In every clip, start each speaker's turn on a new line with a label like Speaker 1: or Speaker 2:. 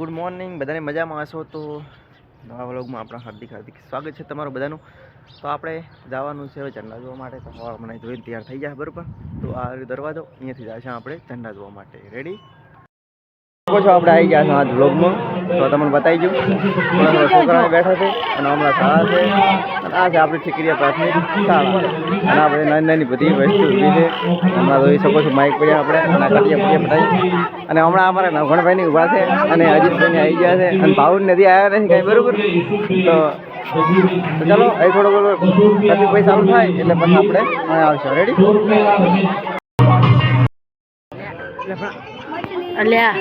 Speaker 1: Good morning, બધાને મજામાં હશો તો નવા વ્લોગમાં આપણા હાર્દિક હાર્દિક સ્વાગત છે તમારું બધાનું. તો આપણે જવાનું છે હવે ઝંડા જોવા માટે, તો હવા મને જોઈને તૈયાર થઈ જાય બરાબર? તો આ દરવાજો, અહીંયાથી જાય છે આપણે ઝંડા જોવા માટે. રેડી છો આપણે આવી ગયા છો આ વ્લોગમાં. તો તમને બતાવી દઉં. થોડા છોકરાઓ બેઠા છે અને હમણાં શાળા છે. અને આ છે આપણી ઠીકરીયા પ્રાથમિક શાળા. અને આપણે નાની નાની બધી વસ્તુ ઊભી છે. હમણાં જોઈ શકો છો માઇક પડ્યા આપણે. અને કટિયા પટિયા પટાઈ. અને હમણાં અમારા નવઘણભાઈની ઊભા છે. અને અજીતભાઈને આવી ગયા છે. અને ભાવન નથી આવ્યા નથી કાંઈ બરાબર? તો ચાલો, અહીં થોડો થોડો ટ્રાફિક થાય એટલે પછી આપણે આવશું. રેડી
Speaker 2: અલ્યા.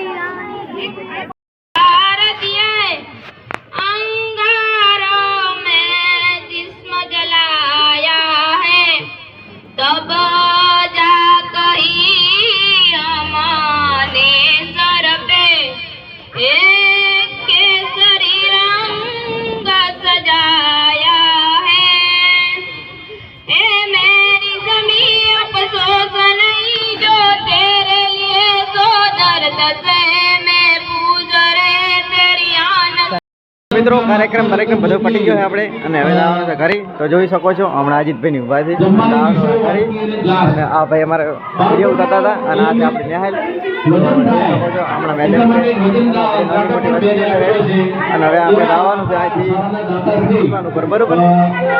Speaker 3: Amén.
Speaker 1: મિત્રો કાર્યક્રમ કાર્યક્રમ બધો પટી ગયો આપણે. અને હવે જવાનું છે ઘરે. તો જોઈ શકો છો હમણાં અજીતભાઈની ઊભા છે. અને આ ભાઈ અમારે વીડિયો ઉતારતા હતા અને આજે આપણે નિહાલ. હમણાં મેડમ. અને હવે આપણે જવાનું છે અહીંથી ઉપર બરોબર?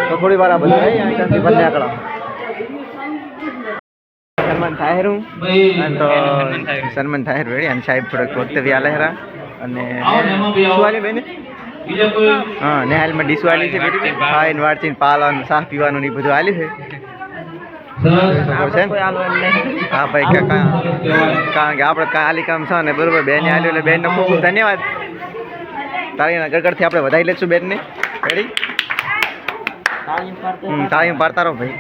Speaker 1: તો થોડી વાર આ બધું રહી અહીંથી બંને આગળ સન્માન થાય હું અને તો સન્માન થાય રેડી? અને સાહેબ થોડોક વખતે આલે હેરા અને આલી બેન? હા ને હાલમાં ડીશ વાળી છે ખાઈને વાળચીને પાલવાનું શાહ પીવાનું ને બધું આલ્યું છે. હા ભાઈ કારણ કે આપણે કાં આલી કામ છે ને બરોબર બેને આલ્યું એટલે બેનનો ખૂબ ખૂબ ધન્યવાદ. તારી ગડગડથી આપણે વધારી લઈશું બેનને. રેડી હમ તાળી પાડતા રહો ભાઈ.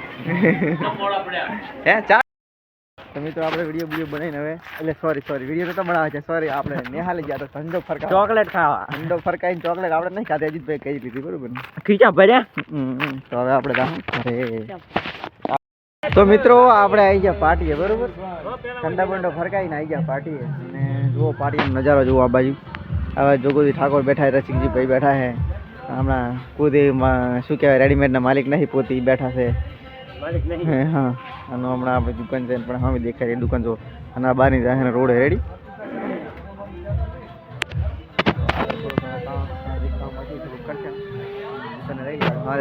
Speaker 1: હે ચા તો મિત્રો આપણે વીડિયો વીડિયો બનાવીને હવે એટલે સોરી સોરી વીડિયો તો બનાવે છે સોરી આપણે નેહાલે ગયા તો ધંધો ફરકા
Speaker 2: ચોકલેટ ખાવા.
Speaker 1: ઠંડો ફરકાઈને ચોકલેટ આપણે નહીં ખાતે અજીતભાઈ કહી દીધી બરોબર ને?
Speaker 2: ખીચા ભર્યા.
Speaker 1: તો હવે આપણે જાઉં ઘરે. તો મિત્રો આપણે આવી ગયા પાર્ટીએ બરોબર? ઠંડા બંડો ફરકાઈને આવી ગયા પાર્ટીએ અને જુઓ પાર્ટીનો નજારો જુઓ આ બાજુ. હવે જોગોજી ઠાકોર બેઠા છે રસિકજી ભાઈ બેઠા છે. હમણાં કુદેમાં શું કહેવાય રેડીમેડના માલિક નહીં પોતે બેઠા છે. હે, હા. અને હમણાં આપણે દુકાન છે પણ હવે દેખાય એ દુકાન જો અને આ બારની જાહેર રોડ રેડી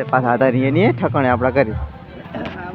Speaker 1: પાછા આધાર નહીં ઠકાણે આપણા કરી